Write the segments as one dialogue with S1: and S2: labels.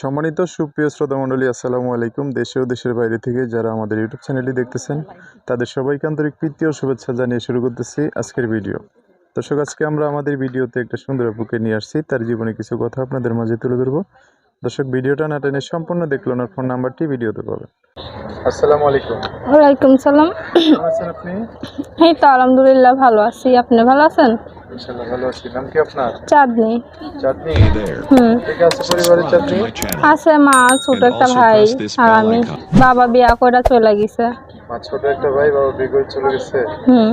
S1: সম্মানিত সুপ্রিয় শ্রোতা মণ্ডলী আসসালামু আলাইকুম। দেশে ও দেশের বাইরে থেকে যারা আমাদের ইউটিউব চ্যানেলটি দেখতেছেন, তাদের সবাইকে আন্তরিক প্রীতি ও শুভেচ্ছা জানিয়ে শুরু করতেছি আজকের ভিডিও। দর্শক, আজকে আমরা আমাদের ভিডিওতে একটা সুন্দর আপুকে নিয়ে আসছি। তার জীবনে কিছু কথা আপনাদের মাঝে তুলে ধরবো। দর্শক ভিডিওটা না টেনে সম্পূর্ণ দেখল ওনার ফোন নাম্বারটি ভিডিওতে পাবেন। আসসালামু আলাইকুম।
S2: ওয়ালাইকুম সালাম।
S1: কেমন আছেন আপনি?
S2: এই তো আলহামদুলিল্লাহ ভালো আছি। আপনি ভালো আছেন?
S1: ইনশাআল্লাহ ভালো আছি। নাম কি আপনার?
S2: চাঁদনি।
S1: চাঁদনি?
S2: হুম।
S1: ঠিক আছে পরিবারের চাঁদনি?
S2: আছে মা ছোট একটা ভাই আর আমি। বাবা বিয়া করে চলে গেছে।
S1: মা ছোট একটা ভাই বাবা বিয়ে করে চলে গেছে?
S2: হুম।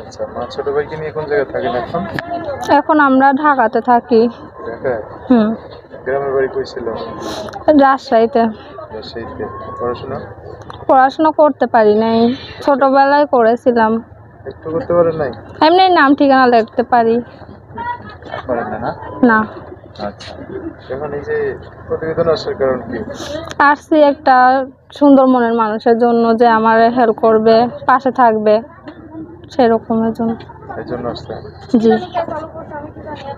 S1: আচ্ছা মা ছোট ভাইকে নিয়ে কোন জায়গায় থাকেন এখন?
S2: এখন আমরা ঢাকাতে থাকি।
S1: ঢাকায়?
S2: হুম।
S1: গ্রামের বাড়ি কই ছিল?
S2: রাজশাহীতে।
S1: রাজশাহীতে। পড়াশোনা?
S2: পড়াশোনা করতে পারি নাই। ছোটবেলায় করেছিলাম।
S1: একটু করতে পারেন নাই?
S2: এমনি নাম ঠিকানা লিখতে পারি।
S1: পারেন না না?
S2: না।
S1: আচ্ছা। এখন এই যে প্রতিবেদন আসার কারণ কি?
S2: আসছি একটা সুন্দর মনের মানুষের জন্য যে আমার হেল্প করবে পাশে থাকবে। সেরকমের জন্য
S1: এই জন্য
S2: জি।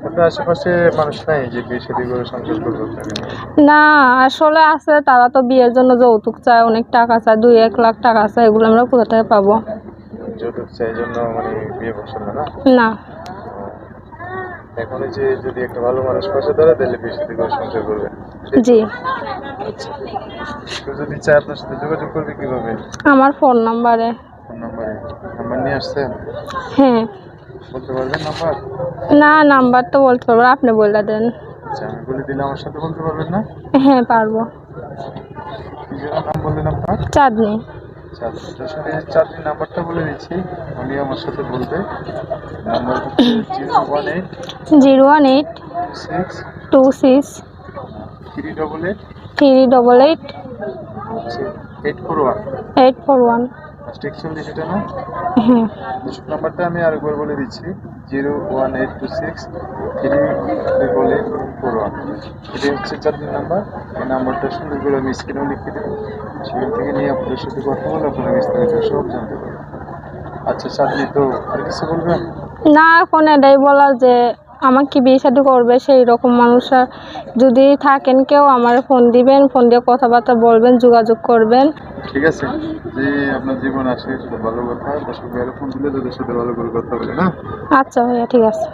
S1: আপনার আশেপাশে মানুষ নাই যে বিয়ে শাদী করে সংসার করবে
S2: না আসলে আছে তারা তো বিয়ের জন্য যৌতুক চায় অনেক টাকা চায় দুই এক লাখ টাকা চায় এগুলো আমরা কোথা থেকে পাবো?
S1: যৌতুক চাই জন্য মানে বিয়ে না না?
S2: না।
S1: এখন যে যদি একটা ভালো মানুষ পাশে দাঁড়ায় তাহলে বিয়ে শাদী করে সংসার করবে।
S2: জি।
S1: যদি চায় আপনার সাথে যোগাযোগ করবে কীভাবে?
S2: আমার ফোন নাম্বারে।
S1: ফোন নাম্বারে? নাম্বার নিয়ে আসছেন?
S2: হ্যাঁ
S1: বলতে পারবেন নাম্বার?
S2: না নাম্বার তো বলতে পারব না, আপনি বলে দেন।
S1: আচ্ছা আমি বলে দিলে আমার সাথে বলতে পারবেন না?
S2: হ্যাঁ পারব।
S1: কি যেন নাম বললেন আপনার?
S2: চাঁদনি।
S1: চাঁদনি নাম্বারটা বলে দিচ্ছি। উনি আমার সাথে বলবে। Number zero one eight
S2: zero one eight
S1: six
S2: two six
S1: three double eight
S2: three double eight
S1: eight four one.
S2: Eight four one.
S1: First একচল্লিশ এটা না?
S2: হ্যাঁ
S1: নাম্বারটা আমি আরেকবার বলে দিচ্ছি zero one eight two six three triple eight four one. এটি হচ্ছে চাঁদনির নাম্বার। এই নাম্বারটা সুন্দর করে আমি স্ক্রিনেও লিখে দেবো। সেখান থেকে নিয়ে আপনাদের সাথে কথা বলে আপনারা বিস্তারিত সব জানতে পারবেন। আচ্ছা চাঁদনি তো আর কিছু বলবেন?
S2: না এখন এটাই বলার যে আমাকে বিয়ে শাদী করবে সেই রকম মানুষ আর যদি থাকেন কেউ আমার ফোন দিবেন ফোন দিয়ে কথাবার্তা বলবেন যোগাযোগ করবেন।
S1: ঠিক আছে? যে আপনার জীবন আসে সেটা ভালো কথা। দর্শক ভাইয়ের ফোন দিলে তাদের সাথে ভালো করে কথা বলে, না?
S2: আচ্ছা ভাইয়া, ঠিক আছে।